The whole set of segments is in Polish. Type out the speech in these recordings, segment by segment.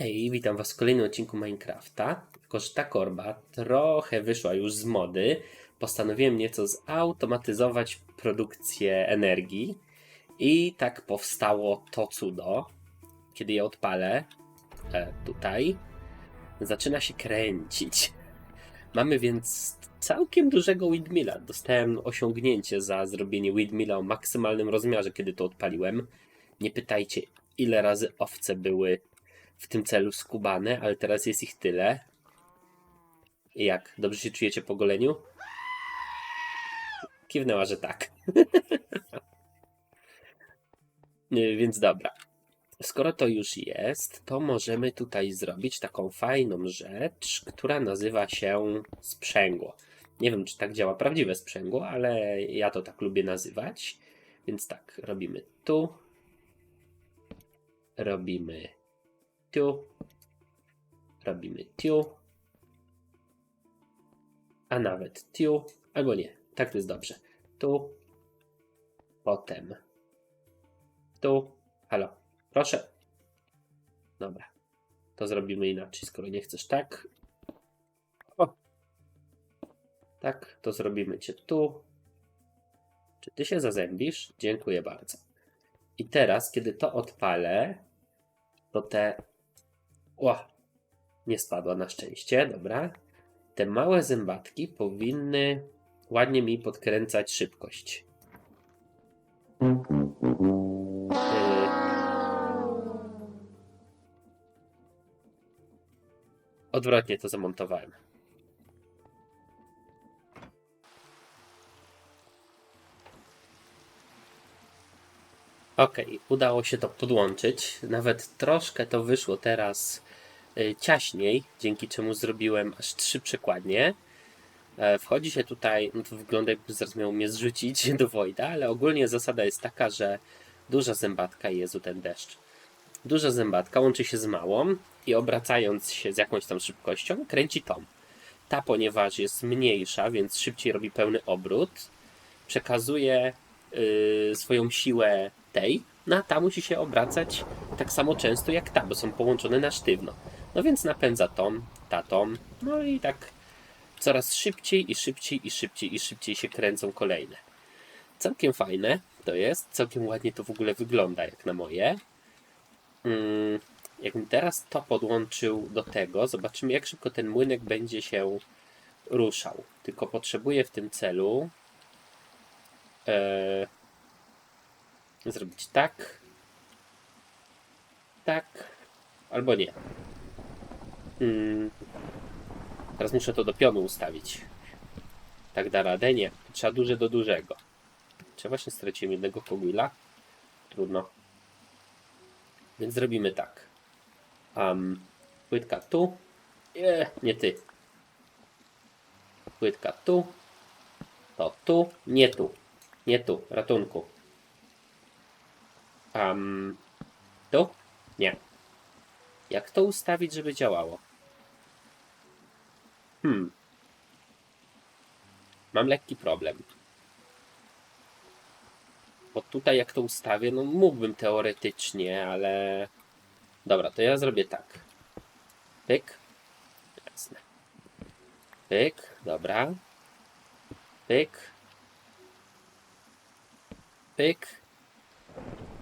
Hej, witam Was w kolejnym odcinku Minecrafta. Tylko, że ta korba trochę wyszła już z mody. Postanowiłem nieco zautomatyzować produkcję energii. I tak powstało to cudo. Kiedy je odpalę, e, tutaj, zaczyna się kręcić. Mamy więc całkiem dużego windmilla. Dostałem osiągnięcie za zrobienie windmilla o maksymalnym rozmiarze, kiedy to odpaliłem. Nie pytajcie, ile razy owce były w tym celu skubane, ale teraz jest ich tyle. I Jak? Dobrze się czujecie po goleniu? Kiwnęła, że tak. Nie, Więc dobra. Skoro to już jest, to możemy tutaj zrobić taką fajną rzecz, która nazywa się sprzęgło. Nie wiem, czy tak działa prawdziwe sprzęgło, ale ja to tak lubię nazywać. Więc tak, robimy tu. Robimy tu. Robimy tu. A nawet tu. Albo nie. Tak to jest dobrze. Tu. Potem. Tu. Halo. Proszę. Dobra. To zrobimy inaczej, skoro nie chcesz tak. O. Tak, to zrobimy cię tu. Czy ty się zazębisz? Dziękuję bardzo. I teraz, kiedy to odpalę, to te. O! Nie spadła na szczęście, dobra. Te małe zębatki powinny ładnie mi podkręcać szybkość. Yy. Odwrotnie to zamontowałem. Okej, udało się to podłączyć. Nawet troszkę to wyszło teraz y, ciaśniej, dzięki czemu zrobiłem aż trzy przekładnie. E, Wchodzi się tutaj, no to wygląda jakby zaraz miał mnie zrzucić do Wojda, ale ogólnie zasada jest taka, że duża zębatka, Jezu ten deszcz, duża zębatka łączy się z małą i obracając się z jakąś tam szybkością kręci tą. Ta, ponieważ jest mniejsza, więc szybciej robi pełny obrót, przekazuje y, swoją siłę tej, no a ta musi się obracać tak samo często jak ta, bo są połączone na sztywno. No więc napędza tą, ta tą, no i tak coraz szybciej i szybciej i szybciej i szybciej się kręcą kolejne. Całkiem fajne to jest, całkiem ładnie to w ogóle wygląda jak na moje. Mm, jakbym teraz to podłączył do tego, zobaczymy jak szybko ten młynek będzie się ruszał. Tylko potrzebuję w tym celu e, zrobić tak, tak, albo nie. Mm, teraz muszę to do pionu ustawić. Tak da radę? Nie. Trzeba duże do dużego. Czy właśnie straciłem jednego kogwilla? Trudno. Więc zrobimy tak. Um, płytka tu. Nie, nie ty. Płytka tu. To tu. Nie tu. Nie tu. Ratunku. Um, tu? Nie. Jak to ustawić, żeby działało? Hmm. Mam lekki problem. Bo tutaj jak to ustawię, no mógłbym teoretycznie, ale... Dobra, to ja zrobię tak. Pyk. Jasne. Pyk, dobra. Pyk. Pyk.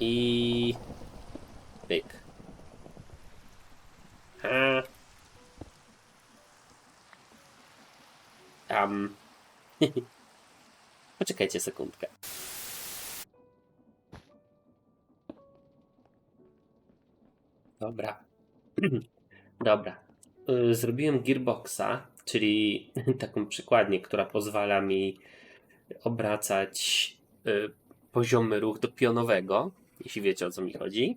I... Pyk. A. Tam. Poczekajcie sekundkę. Dobra. Dobra. Y, Zrobiłem gearboxa, czyli taką przykładnię, która pozwala mi obracać y, poziomy ruch do pionowego, jeśli wiecie o co mi chodzi.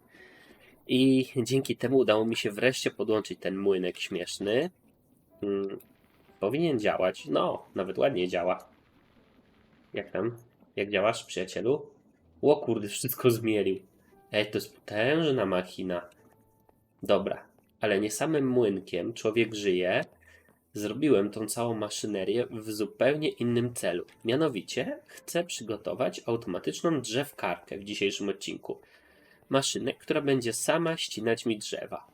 I dzięki temu udało mi się wreszcie podłączyć ten młynek śmieszny. Powinien działać. No, nawet ładnie działa. Jak tam? Jak działasz, przyjacielu? O kurde, wszystko zmielił. Ej, to jest potężna machina. Dobra, ale nie samym młynkiem człowiek żyje. Zrobiłem tą całą maszynerię w zupełnie innym celu. Mianowicie chcę przygotować automatyczną drzewkarkę w dzisiejszym odcinku. Maszynę, która będzie sama ścinać mi drzewa.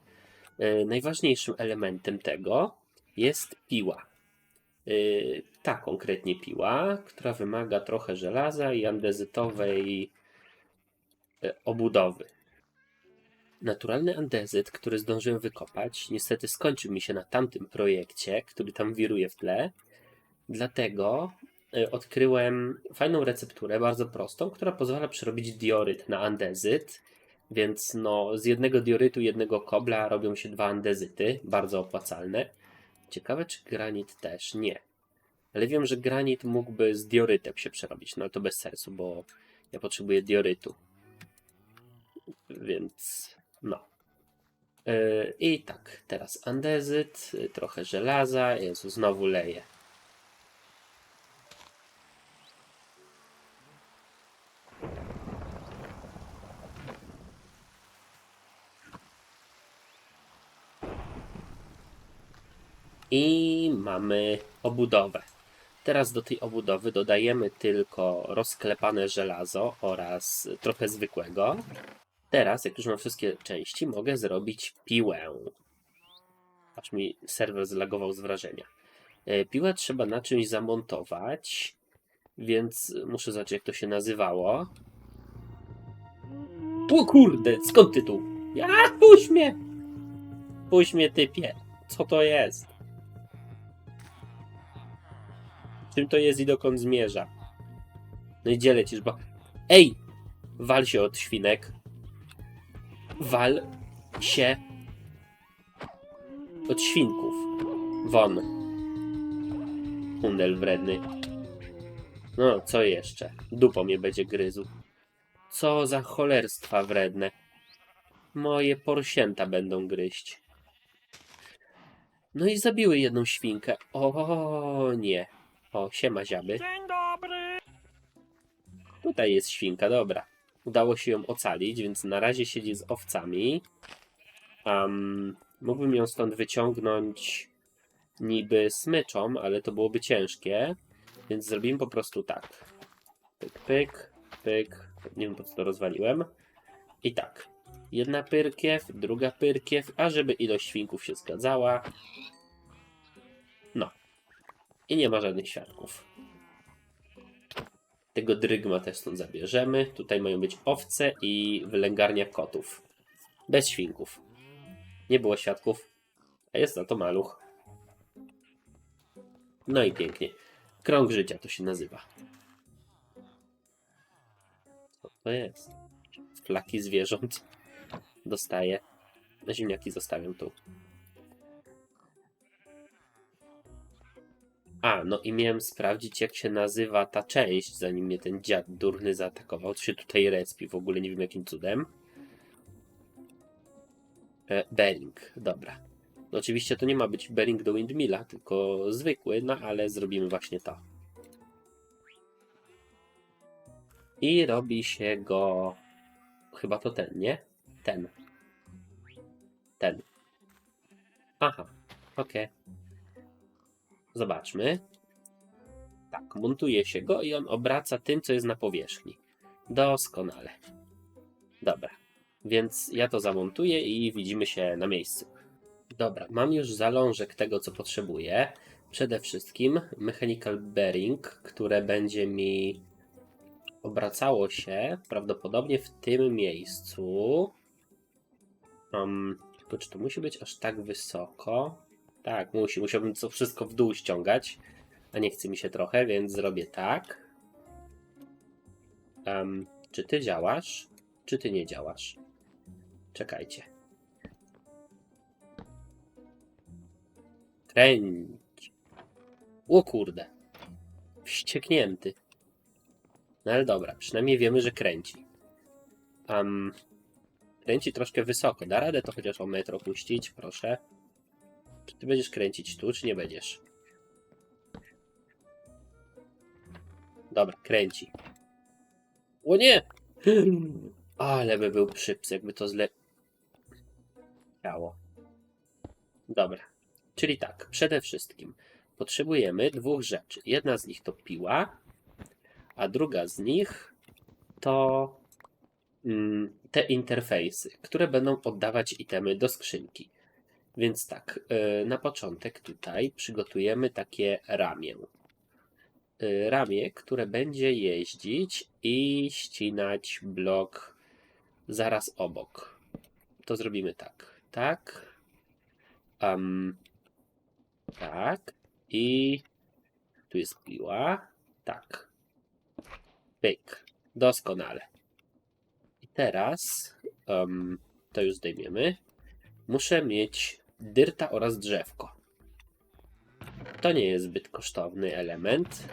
E, Najważniejszym elementem tego jest piła. E, Ta konkretnie piła, która wymaga trochę żelaza i andezytowej e, obudowy. Naturalny andezyt, który zdążyłem wykopać, niestety skończył mi się na tamtym projekcie, który tam wiruje w tle. Dlatego e, odkryłem fajną recepturę, bardzo prostą, która pozwala przerobić dioryt na andezyt. Więc no, z jednego diorytu, jednego kobla robią się dwa andezyty, bardzo opłacalne. Ciekawe, czy granit też? Nie. Ale wiem, że granit mógłby z diorytem się przerobić, no ale to bez sensu, bo ja potrzebuję diorytu. Więc no. Yy, I tak, teraz andezyt, yy, trochę żelaza, Jezu, znowu leje. I mamy obudowę. Teraz do tej obudowy dodajemy tylko rozklepane żelazo oraz trochę zwykłego. Teraz, jak już mam wszystkie części, mogę zrobić piłę. Aż mi serwer zlagował z wrażenia. E, Piłę trzeba na czymś zamontować, więc muszę zobaczyć, jak to się nazywało. O kurde, skąd ty tu? Ja, puść mnie! Puść mnie, typie. Co to jest? Czym to jest i dokąd zmierza? No i gdzie lecisz, bo... Ej! Wal się od świnek. Wal się od świnków. Won. Hundel wredny. No, co jeszcze? Dupo mnie będzie gryzł. Co za cholerstwa wredne. Moje porsięta będą gryźć. No i zabiły jedną świnkę. O nie. O, siema ziaby. Dzień dobry! Tutaj jest świnka, dobra. Udało się ją ocalić, więc na razie siedzi z owcami. Um, mógłbym ją stąd wyciągnąć niby smyczą, ale to byłoby ciężkie. Więc zrobimy po prostu tak. Pyk, pyk, pyk. Nie wiem po co to rozwaliłem. I tak. Jedna pyrkiew, druga pyrkiew, a żeby ilość świnków się zgadzała. I nie ma żadnych świadków. Tego drygma też stąd zabierzemy. Tutaj mają być owce i wylęgarnia kotów. Bez świnków. Nie było świadków, a jest za to maluch. No i pięknie. Krąg życia to się nazywa. Co to jest? Flaki zwierząt. Dostaję. Ziemniaki zostawiam tu. A, no i miałem sprawdzić, jak się nazywa ta część, zanim mnie ten dziad durny zaatakował. To się tutaj respi, w ogóle nie wiem jakim cudem. E, dobra. No oczywiście to nie ma być bearing do windmilla, tylko zwykły, no ale zrobimy właśnie to. I robi się go... Chyba to ten, nie? Ten. Ten. Aha, okej. Zobaczmy. Tak, montuje się go i on obraca tym, co jest na powierzchni. Doskonale. Dobra, więc ja to zamontuję i widzimy się na miejscu. Dobra, mam już zalążek tego, co potrzebuję. Przede wszystkim mechanical bearing, które będzie mi obracało się prawdopodobnie w tym miejscu. Um, tylko czy to musi być aż tak wysoko? Tak, musi. Musiałbym to wszystko w dół ściągać, a nie chce mi się trochę, więc zrobię tak. Em, czy ty działasz? Czy ty nie działasz? Czekajcie. Kręć. O kurde. Wścieknięty. No ale dobra, przynajmniej wiemy, że kręci. Um, kręci troszkę wysoko. Da radę to chociaż o metr opuścić, proszę. Czy ty będziesz kręcić tu, czy nie będziesz? Dobra, kręci. O nie! Ale by był przyps, jakby to źle działo. Dobra. Czyli tak, przede wszystkim potrzebujemy dwóch rzeczy. Jedna z nich to piła, a druga z nich to mm, te interfejsy, które będą oddawać itemy do skrzynki. Więc tak, y, na początek tutaj przygotujemy takie ramię. Y, Ramię, które będzie jeździć i ścinać blok zaraz obok. To zrobimy tak. Tak. Am, tak. I tu jest piła. Tak. Pyk. Doskonale. I teraz em, to już zdejmiemy. Muszę mieć dyrta oraz drzewko. To nie jest zbyt kosztowny element,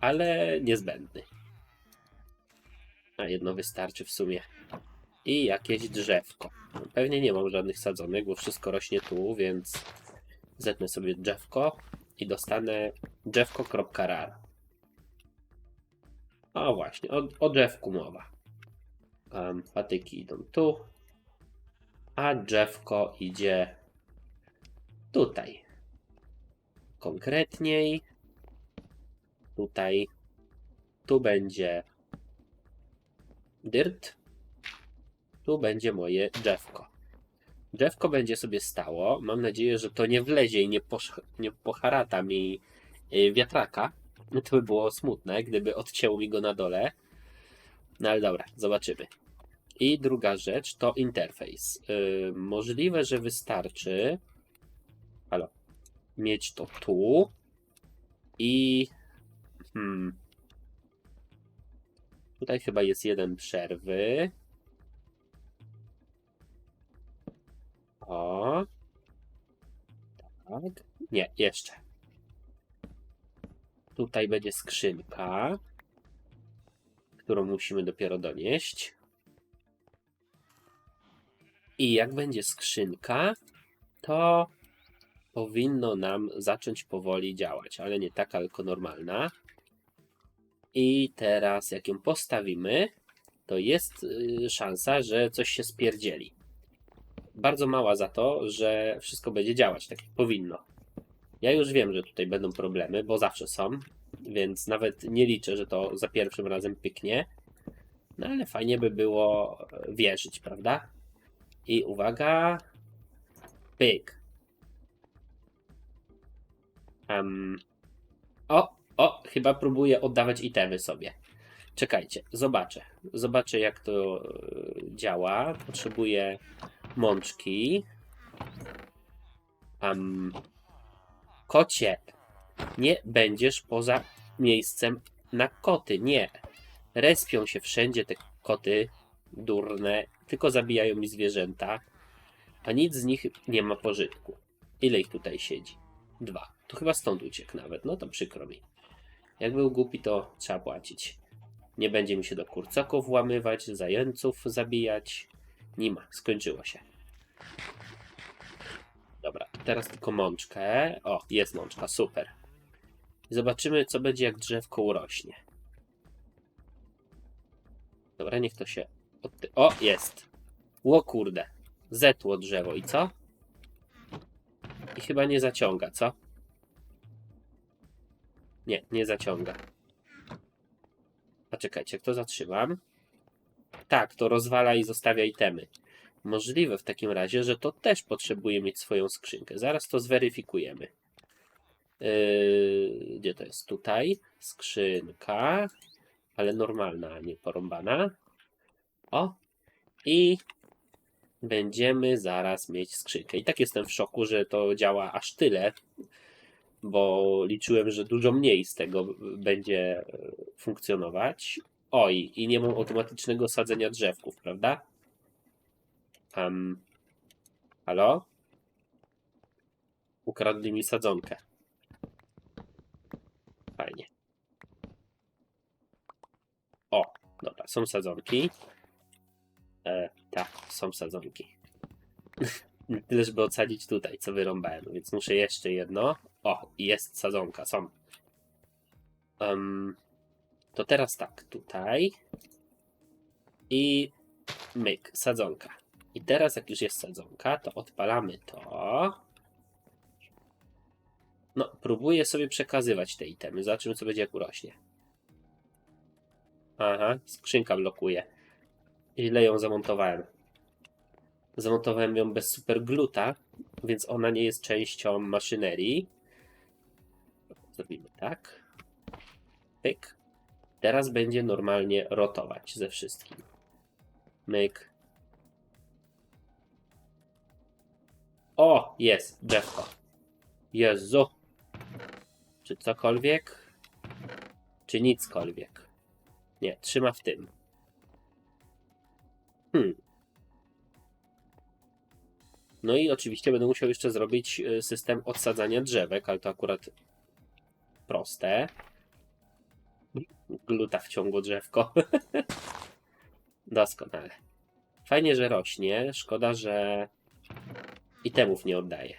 ale niezbędny. A jedno wystarczy w sumie. I jakieś drzewko. Pewnie nie mam żadnych sadzonek, bo wszystko rośnie tu, więc zetnę sobie drzewko i dostanę drzewko.rar. O właśnie, o, o drzewku mowa. Um, patyki idą tu, a drzewko idzie tutaj. Konkretniej tutaj tu będzie dirt, tu będzie moje drzewko. Drzewko będzie sobie stało. Mam nadzieję, że to nie wlezie i nie, posz- nie poharata mi y, wiatraka. To by było smutne, gdyby odcięło mi go na dole. No ale dobra, zobaczymy. I druga rzecz to interfejs. Yy, możliwe, że wystarczy mieć to tu i hmm, tutaj chyba jest jeden przerwy. O. Tak. Nie, jeszcze. Tutaj będzie skrzynka, którą musimy dopiero donieść. I jak będzie skrzynka, to powinno nam zacząć powoli działać, ale nie taka, tylko normalna. I teraz, jak ją postawimy, to jest y, szansa, że coś się spierdzieli. Bardzo mała za to, że wszystko będzie działać tak jak powinno. Ja już wiem, że tutaj będą problemy, bo zawsze są, więc nawet nie liczę, że to za pierwszym razem pyknie. No ale fajnie by było e, wierzyć, prawda? I uwaga. Pyk. Em, o, o, chyba próbuję oddawać itemy sobie. Czekajcie, zobaczę. Zobaczę, jak to e, działa. Potrzebuję mączki. Um, kocie, nie będziesz poza miejscem na koty. Nie. Respią się wszędzie te koty durne, tylko zabijają mi zwierzęta, a nic z nich nie ma pożytku. Ile ich tutaj siedzi? Dwa. To chyba stąd uciekł nawet. No to przykro mi. Jak był głupi, to trzeba płacić. Nie będzie mi się do kurcoków włamywać, zajęców zabijać. Nie ma. Skończyło się. Dobra, teraz tylko mączkę. O, jest mączka, super. Zobaczymy, co będzie, jak drzewko urośnie. Dobra, niech to się. O, jest. Ło kurde. Zetło drzewo i co? I chyba nie zaciąga, co? Nie, nie zaciąga. A czekajcie, jak to zatrzymam? Tak, to rozwala i zostawia itemy. Możliwe w takim razie, że to też potrzebuje mieć swoją skrzynkę. Zaraz to zweryfikujemy. Yy, gdzie to jest? Tutaj. Skrzynka. Ale normalna, a nie porąbana. O. I będziemy zaraz mieć skrzynkę. I tak jestem w szoku, że to działa aż tyle, bo liczyłem, że dużo mniej z tego będzie e, funkcjonować. Oj, i nie mam automatycznego sadzenia drzewków, prawda? Um, halo? Ukradli mi sadzonkę. Fajnie. O, dobra, są sadzonki. E, tak, są sadzonki. Tyle, żeby odsadzić tutaj, co wyrąbałem, więc muszę jeszcze jedno. O, jest sadzonka, są. Um, to teraz tak, tutaj. I myk, sadzonka. I teraz, jak już jest sadzonka, to odpalamy to. No, próbuję sobie przekazywać te itemy. Zobaczymy, co będzie, jak urośnie. Aha, skrzynka blokuje. Źle ją zamontowałem. Zamontowałem ją bez supergluta więc ona nie jest częścią maszynerii. Zrobimy tak. Pyk. Teraz będzie normalnie rotować ze wszystkim. Myk. O, jest, drzewko. Jezu. Czy cokolwiek? Czy nickolwiek? Nie, trzyma w tym. Hmm. No i oczywiście będę musiał jeszcze zrobić y, system odsadzania drzewek, ale to akurat proste. Gluta wciągło drzewko. Doskonale. Fajnie, że rośnie. Szkoda, że itemów nie oddaje.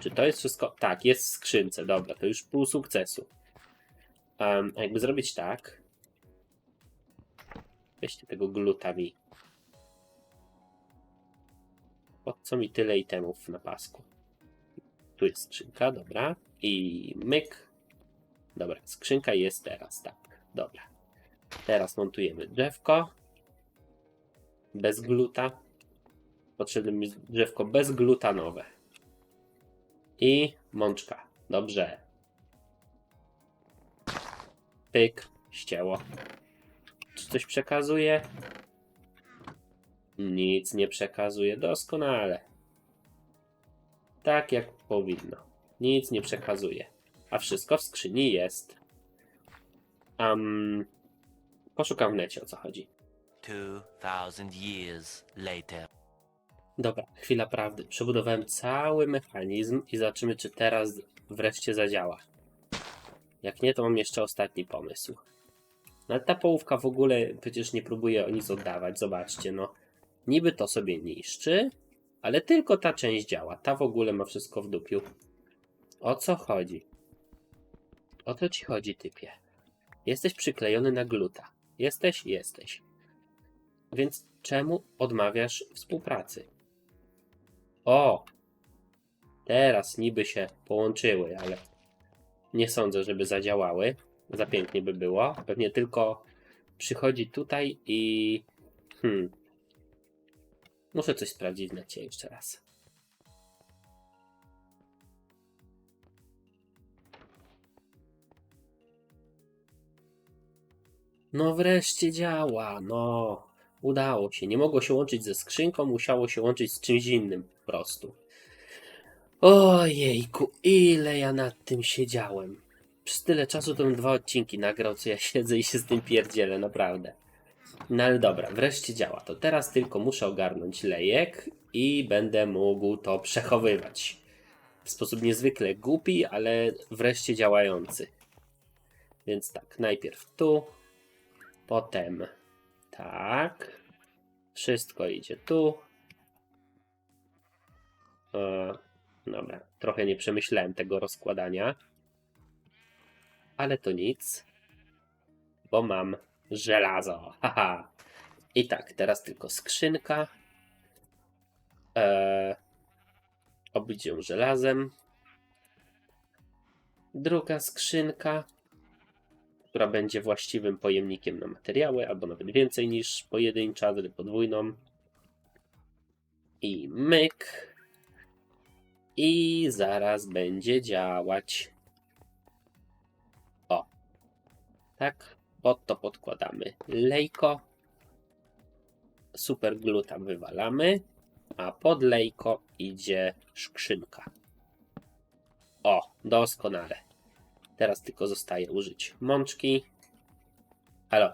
Czy to jest wszystko? Tak, jest w skrzynce. Dobra, to już pół sukcesu. Um, jakby zrobić tak. Weźcie tego gluta mi. Po co mi tyle itemów na pasku? Tu jest skrzynka, dobra. I myk. Dobra, skrzynka jest teraz, tak. Dobra. Teraz montujemy drzewko. Bez gluta. Potrzebne mi drzewko bezglutanowe. I mączka. Dobrze. Pyk. Ścięło. Czy coś przekazuje? Nic nie przekazuje. Doskonale. Tak jak powinno. Nic nie przekazuje. A wszystko w skrzyni jest. Um, poszukam w necie o co chodzi. 2000 years later. Dobra, chwila prawdy. Przebudowałem cały mechanizm i zobaczymy, czy teraz wreszcie zadziała. Jak nie, to mam jeszcze ostatni pomysł. No ta połówka w ogóle przecież nie próbuje o nic oddawać. Zobaczcie, no. Niby to sobie niszczy, ale tylko ta część działa. Ta w ogóle ma wszystko w dupiu. O co chodzi? O co ci chodzi, typie? Jesteś przyklejony na gluta. Jesteś? Jesteś. Więc czemu odmawiasz współpracy? O! Teraz niby się połączyły, ale nie sądzę, żeby zadziałały. Za pięknie by było. Pewnie tylko przychodzi tutaj i. Hmm. Muszę coś sprawdzić na ciebie jeszcze raz. No wreszcie działa, no. Udało się. Nie mogło się łączyć ze skrzynką, musiało się łączyć z czymś innym po prostu. Ojejku, ile ja nad tym siedziałem. Przez tyle czasu to bym dwa odcinki nagrał, co ja siedzę i się z tym pierdzielę, naprawdę. No ale dobra, wreszcie działa. To teraz tylko muszę ogarnąć lejek i będę mógł to przechowywać. W sposób niezwykle głupi, ale wreszcie działający. Więc tak, najpierw tu, potem tak. Wszystko idzie tu. E, dobra, trochę nie przemyślałem tego rozkładania. Ale to nic. Bo mam żelazo. Haha. I tak, teraz tylko skrzynka. E, obić ją żelazem. Druga skrzynka która będzie właściwym pojemnikiem na materiały, albo nawet więcej niż pojedyncza, wtedy podwójną. I myk. I zaraz będzie działać. Tak. Pod to podkładamy lejko. Super gluta wywalamy. A pod lejko idzie skrzynka. O, doskonale. Teraz tylko zostaje użyć mączki. Halo.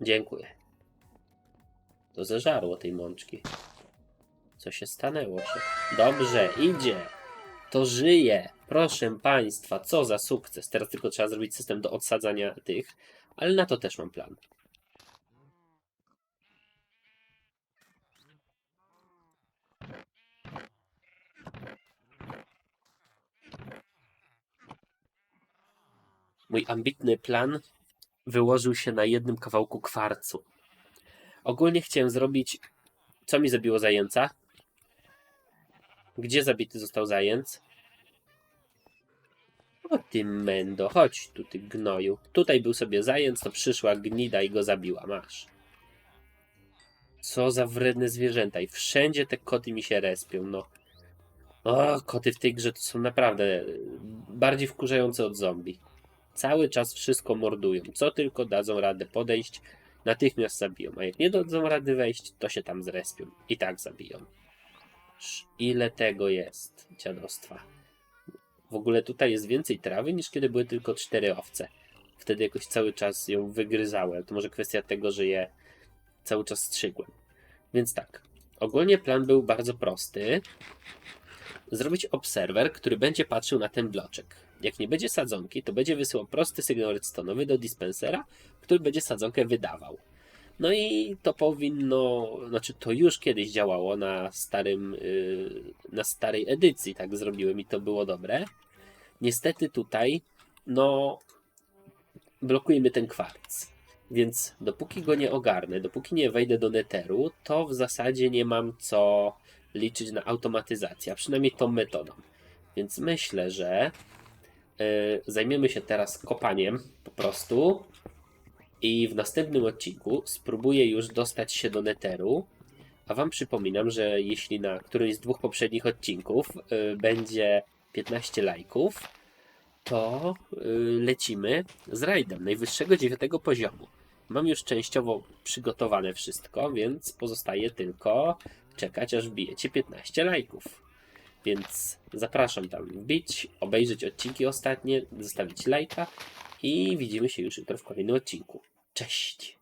Dziękuję. To zeżarło tej mączki. Co się stanęło? Dobrze, idzie. To żyje. Proszę Państwa, co za sukces. Teraz tylko trzeba zrobić system do odsadzania tych, ale na to też mam plan. Mój ambitny plan wyłożył się na jednym kawałku kwarcu. Ogólnie chciałem zrobić. Co mi zabiło zajęca? Gdzie zabity został zajęc? O ty mendo, chodź tu ty gnoju. Tutaj był sobie zajęc, to przyszła gnida i go zabiła. Masz. Co za wredne zwierzęta. I wszędzie te koty mi się respią, no. O, koty w tej grze to są naprawdę bardziej wkurzające od zombie. Cały czas wszystko mordują. Co tylko dadzą radę podejść, natychmiast zabiją. A jak nie dadzą rady wejść, to się tam zrespią. I tak zabiją. Ile tego jest, dziadostwa. W ogóle tutaj jest więcej trawy niż kiedy były tylko cztery owce. Wtedy jakoś cały czas ją wygryzałem. To może kwestia tego, że je cały czas strzygłem. Więc tak. Ogólnie plan był bardzo prosty. Zrobić obserwer, który będzie patrzył na ten bloczek. Jak nie będzie sadzonki, to będzie wysyłał prosty sygnał redstone'owy do dispensera, który będzie sadzonkę wydawał. No i to powinno, znaczy to już kiedyś działało na starym, yy, na starej edycji, tak zrobiłem i to było dobre. Niestety tutaj, no, blokujemy ten kwarc. Więc dopóki go nie ogarnę, dopóki nie wejdę do neteru, to w zasadzie nie mam co liczyć na automatyzację, a przynajmniej tą metodą. Więc myślę, że yy, zajmiemy się teraz kopaniem po prostu i w następnym odcinku spróbuję już dostać się do neteru. A Wam przypominam, że jeśli na którymś z dwóch poprzednich odcinków yy, będzie 15 lajków, to yy, lecimy z rajdem najwyższego dziewiątego poziomu. Mam już częściowo przygotowane wszystko, więc pozostaje tylko czekać, aż wbijecie 15 lajków. Więc zapraszam tam wbić, obejrzeć odcinki ostatnie, zostawić lajka i widzimy się już jutro w kolejnym odcinku. Cześć!